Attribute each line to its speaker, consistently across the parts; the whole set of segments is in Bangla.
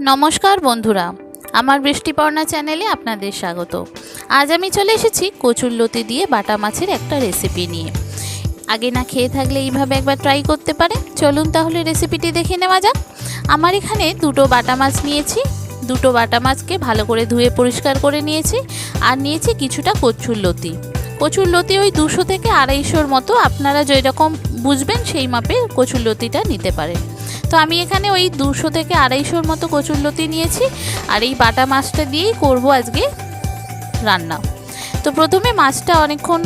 Speaker 1: নমস্কার বন্ধুরা, আমার বৃষ্টিপর্ণা চ্যানেলে আপনাদের স্বাগত। আজ আমি চলে এসেছি কচুরলতি দিয়ে বাটা মাছের একটা রেসিপি নিয়ে। আগে না খেয়ে থাকলে এইভাবে একবার ট্রাই করতে পারে। চলুন তাহলে রেসিপিটি দেখে নেওয়া যাক। আমার এখানে দুটো বাটা মাছ নিয়েছি। দুটো বাটা মাছকে ভালো করে ধুয়ে পরিষ্কার করে নিয়েছি আর নিয়েছি কিছুটা কচুর লতি কচুর লতি ওই দুশো থেকে আড়াইশোর মতো আপনারা যেরকম বুঝবেন সেই মাপে কচুর লতিটা নিতে পারেন। তো আমি এখানে ওই দুশো থেকে আড়াইশোর মতো কচুরলতি নিয়েছি আর এই বাটা মাছটা দিয়েই করব আজকে রান্না। তো প্রথমে মাছটা অনেকক্ষণ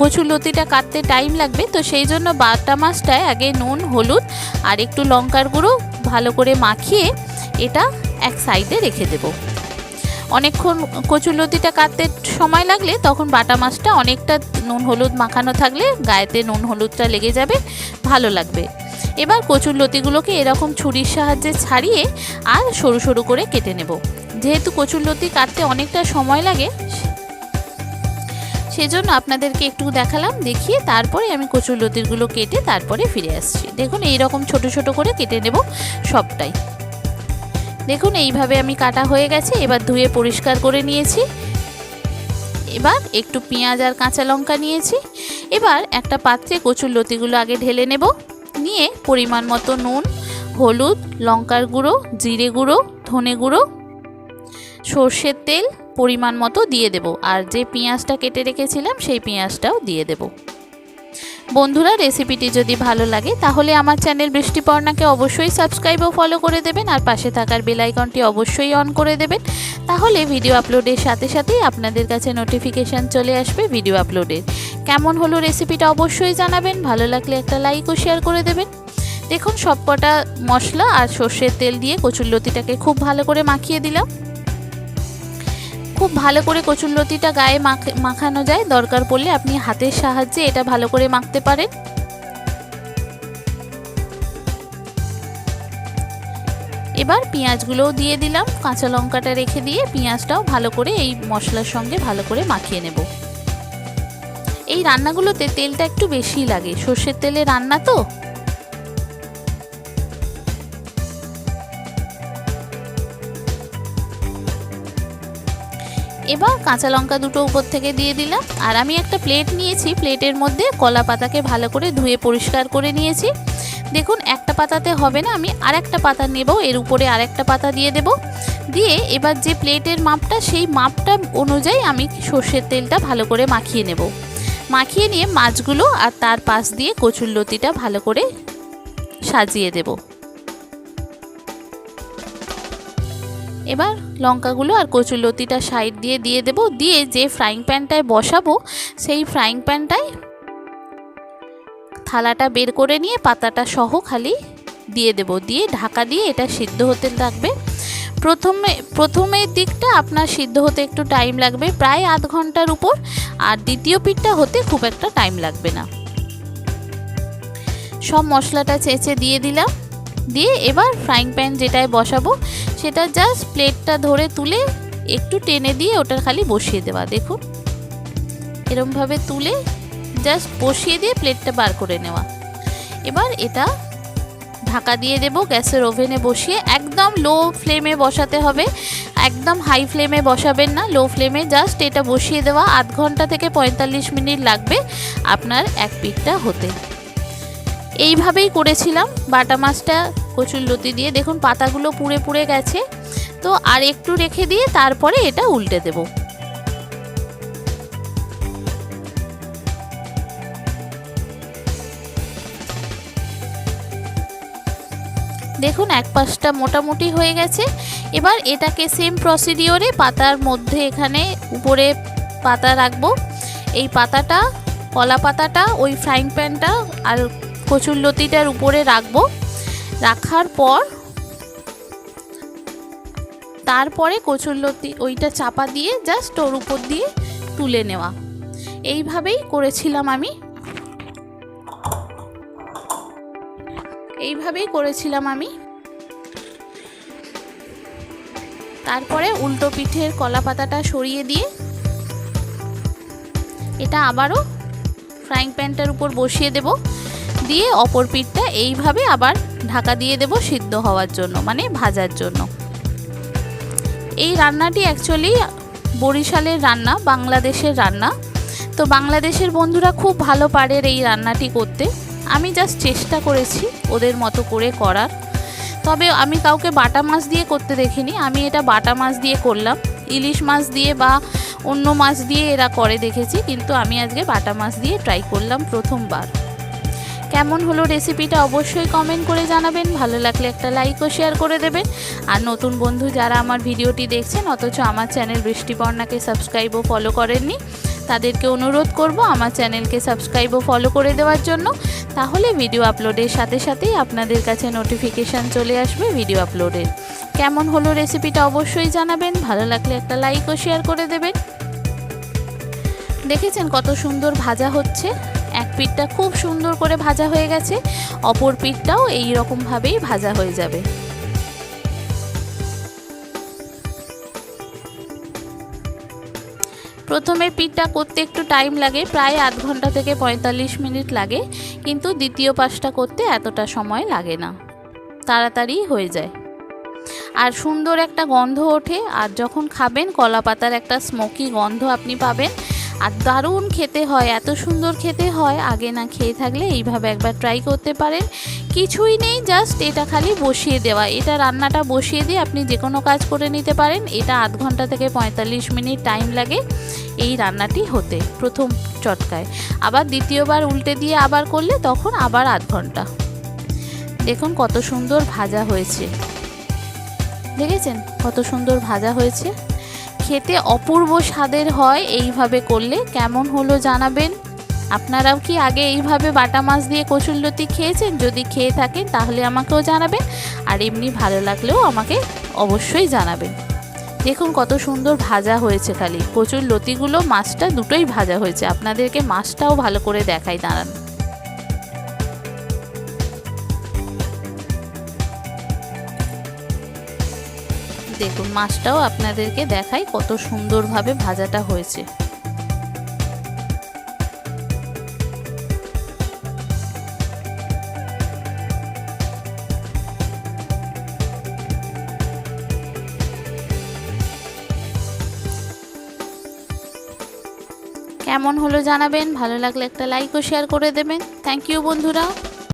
Speaker 1: কচুরলতিটা কাটতে টাইম লাগবে, তো সেই জন্য বাটা মাছটায় আগে নুন, হলুদ আর একটু লঙ্কার গুঁড়ো ভালো করে মাখিয়ে এটা এক সাইডে রেখে দেব। অনেকক্ষণ কচুরলতিটা কাটতে সময় লাগলে তখন বাটা মাছটা অনেকটা নুন, হলুদ মাখানো থাকলে গায়েতে নুন, হলুদটা লেগে যাবে, ভালো লাগবে। এবার কচুর লতিগুলোকে এরকম ছুরির সাহায্যে ছাড়িয়ে আর সরু সরু করে কেটে নেব। যেহেতু কচুর লতি কাটতে অনেকটা সময় লাগে, সেজন্য আপনাদেরকে একটু দেখালাম, দেখিয়ে তারপরে আমি কচুর লতিগুলো কেটে তারপরে ফিরে আসছি। দেখুন এই রকম ছোট ছোট করে কেটে নেব সবটাই। দেখুন, এইভাবে আমি কাটা হয়ে গেছে, এবার ধুয়ে পরিষ্কার করে নিয়েছি। এবার একটু পেঁয়াজ আর কাঁচা লঙ্কা নিয়েছি। এবার একটা পাত্রে কচুর লতিগুলো আগে ঢেলে নেব। নিয়ে পরিমাণ মতো নুন, হলুদ, লঙ্কার গুঁড়ো, জিরে গুঁড়ো, ধনে গুঁড়ো, সর্ষের তেল পরিমাণ মতো দিয়ে দেব। আর যে পেঁয়াজটা কেটে রেখেছিলাম সেই পেঁয়াজটাও দিয়ে দেব। বন্ধুরা রেসিপিটি যদি ভালো লাগে, তাহলে আমার চ্যানেল বৃষ্টিপর্ণাকে অবশ্যই সাবস্ক্রাইব ও ফলো করে দেবেন, আর পাশে থাকার বেল আইকনটি অবশ্যই অন করে দেবেন। তাহলে ভিডিও আপলোডের সাথে সাথেই আপনাদের কাছে নোটিফিকেশান চলে আসবে ভিডিও আপলোডের কেমন হলো রেসিপিটা অবশ্যই জানাবেন, ভালো লাগলে একটা লাইক ও শেয়ার করে দেবেন। দেখুন, সবকটা মশলা আর সর্ষের তেল দিয়ে কচুরলতিটাকে খুব ভালো করে মাখিয়ে দিলাম। খুব ভালো করে কচুরলতিটা গায়ে মাখানো যায়। দরকার পড়লে আপনি হাতের সাহায্যে এটা ভালো করে মাখতে পারেন। এবার পেঁয়াজগুলোও দিয়ে দিলাম। কাঁচা লঙ্কাটা রেখে দিয়ে পেঁয়াজটাও ভালো করে এই মশলার সঙ্গে ভালো করে মাখিয়ে নেব। এই রান্নাগুলোতে তেলটা একটু বেশি লাগে। সর্ষের তেলে রান্না তো? এবার কাঁচা লঙ্কা দুটো উপর থেকে দিয়ে দিলাম। আর আমি একটা প্লেট নিয়েছি, প্লেটের মধ্যে কলা পাতাকে ভালো করে ধুয়ে পরিষ্কার করে নিয়েছি। দেখুন, একটা পাতাতে হবে না, আমি আর একটা পাতা নেব, এর উপরে আরেকটা পাতা দিয়ে দেব। দিয়ে এবার যে প্লেটের মাপটা, সেই মাপটা অনুযায়ী আমি সর্ষের তেলটা ভালো করে মাখিয়ে নেব। মাখিয়ে নিয়ে মাছগুলো আর তার পাশ দিয়ে কচুর লতিটা ভালো করে সাজিয়ে দেব। এবার লঙ্কাগুলো আর কচুর লতিটা সাইড দিয়ে দিয়ে দেব। দিয়ে যে ফ্রাইং প্যানটায় বসাবো, সেই ফ্রাইং প্যানটায় থালাটা বের করে নিয়ে পাতাটা সহ খালি দিয়ে দেব। দিয়ে ঢাকা দিয়ে এটা সিদ্ধ হতে থাকবে প্রথমে প্রথমের দিকটা আপনার সিদ্ধ হতে একটু টাইম লাগবে, প্রায় আধ ঘণ্টার উপর। আর দ্বিতীয় পিঠটা হতে খুব একটা টাইম লাগবে না। সব মশলাটা চেঁচে দিয়ে দিলাম। দিয়ে এবার ফ্রাইং প্যান যেটায় বসাবো সেটা জাস্ট প্লেটটা ধরে তুলে একটু টেনে দিয়ে ওটা খালি বসিয়ে দেওয়া, দেখুন। এরমভাবে তুলে জাস্ট বসিয়ে দিয়ে প্লেটটা বার করে নেওয়া। এবার এটা ঢাকা দিয়ে দেব গ্যাসের ওভেনে বসিয়ে। একদম লো ফ্লেমে বসাতে হবে। একদম হাই ফ্লেমে বসাবেন না লো ফ্লেমে জাস্ট এটা বসিয়ে দেওয়া। আধ ঘণ্টা থেকে পঁয়তাল্লিশ মিনিট লাগবে আপনার এক পিঠটা হতে। এইভাবেই করেছিলাম, বাটা মাছটা কচুর লতি দিয়ে। দেখুন, পাতাগুলো পুড়ে পুড়ে গেছে। তো আর একটু রেখে দিয়ে তারপরে এটা উল্টে দেব। দেখুন, এক পাশটা মোটামুটি হয়ে গেছে। এবার এটাকে সেম প্রসিডিওরে পাতার মধ্যে এখানে উপরে পাতা রাখব। এই পাতাটা, কলা পাতাটা, ওই ফ্রাইং প্যানটা আর কচুর লতিটার উপরে রাখব। রাখার পর তারপরে কচুর লতি ওইটা চাপা দিয়ে জাস্ট ওর উপর দিয়ে তুলে নেওয়া। এইভাবেই করেছিলাম আমি। এইভাবেই করেছিলাম আমি। তারপরে উল্টো পিঠের কলা পাতাটা সরিয়ে দিয়ে এটা আবারও ফ্রাইং প্যানটার উপর বসিয়ে দেব। দিয়ে অপর পিঠটা এইভাবে আবার ঢাকা দিয়ে দেব সিদ্ধ হওয়ার জন্য মানে ভাজার জন্য। এই রান্নাটি অ্যাকচুয়ালি বরিশালের রান্না, বাংলাদেশের রান্না। তো বাংলাদেশের বন্ধুরা খুব ভালো পারে এই রান্নাটি করতে। আমি জাস্ট চেষ্টা করেছি ওদের মতো করে করার। তবে আমি কাউকে বাটা মাছ দিয়ে করতে দেখিনি, আমি এটা বাটা মাছ দিয়ে করলাম। ইলিশ মাছ দিয়ে বা অন্য মাছ দিয়ে এরা করে দেখেছি, কিন্তু আমি আজকে বাটা মাছ দিয়ে ট্রাই করলাম প্রথমবার। কেমন হলো রেসিপিটা অবশ্যই কমেন্ট করে জানাবেন। ভালো লাগলে একটা লাইক ও শেয়ার করে দেবেন। আর নতুন বন্ধু যারা আমার ভিডিওটি দেখছেন, অথচ আমার চ্যানেল বৃষ্টিপর্ণাকে সাবস্ক্রাইব ও ফলো করেননি, তাদেরকে অনুরোধ করব আমার চ্যানেলকে সাবস্ক্রাইব ও ফলো করে দেওয়ার জন্য। তাহলে ভিডিও আপলোডের সাথে সাথেই আপনাদের কাছে নোটিফিকেশান চলে আসবে ভিডিও আপলোডের কেমন হলো রেসিপিটা অবশ্যই জানাবেন। ভালো লাগলে একটা লাইক ও শেয়ার করে দেবেন। দেখেছেন কত সুন্দর ভাজা হচ্ছে? এক পিঠটা খুব সুন্দর করে ভাজা হয়ে গেছে। অপর পিঠটাও এই রকমভাবেই ভাজা হয়ে যাবে। প্রথমে পিঠটা করতে একটু টাইম লাগে, প্রায় আধ ঘণ্টা থেকে পঁয়তাল্লিশ মিনিট লাগে, কিন্তু দ্বিতীয় পাশটা করতে এতটা সময় লাগে না। তাড়াতাড়ি হয়ে যায়। আর সুন্দর একটা গন্ধ ওঠে, আর যখন খাবেন কলা পাতার একটা স্মোকি গন্ধ আপনি পাবেন আর দারুণ খেতে হয়, এত সুন্দর খেতে হয়, আগে না খেয়ে থাকলে এইভাবে একবার ট্রাই করতে পারেন। কিছুই নেই জাস্ট এটা খালি বসিয়ে দেওয়া। এটা রান্নাটা বসিয়ে দিয়ে আপনি যে কোনো কাজ করে নিতে পারেন। এটা আধ ঘণ্টা থেকে পঁয়তাল্লিশ মিনিট টাইম লাগে এই রান্নাটি হতে, প্রথম চটকায়। আবার দ্বিতীয়বার উল্টে দিয়ে আবার করলে তখন আবার আধ ঘণ্টা। দেখুন কত সুন্দর ভাজা হয়েছে। দেখেছেন কত সুন্দর ভাজা হয়েছে? খেতে অপূর্ব স্বাদের হয়, এইভাবে করলে। কেমন হলো জানাবেন? আপনারাও কি আগে এইভাবে বাটা মাছ দিয়ে কচুরলতি খেয়েছেন? যদি খেয়ে থাকেন, তাহলে আমাকেও জানাবেন। আর এমনি ভালো লাগলেও আমাকে অবশ্যই জানাবেন। দেখুন, কত সুন্দর ভাজা হয়েছে খালি। কচুর লতিগুলো মাছটা দুটোই ভাজা হয়েছে। আপনাদেরকে মাছটাও ভালো করে দেখাই, দাঁড়ান। দেখুন, মাছটাও আপনাদেরকে দেখাই কত সুন্দরভাবে ভাজাটা হয়েছে। কেমন হলো জানাবেন? ভালো লাগলে একটা লাইক ও শেয়ার করে দেবেন। থ্যাংক ইউ বন্ধুরা।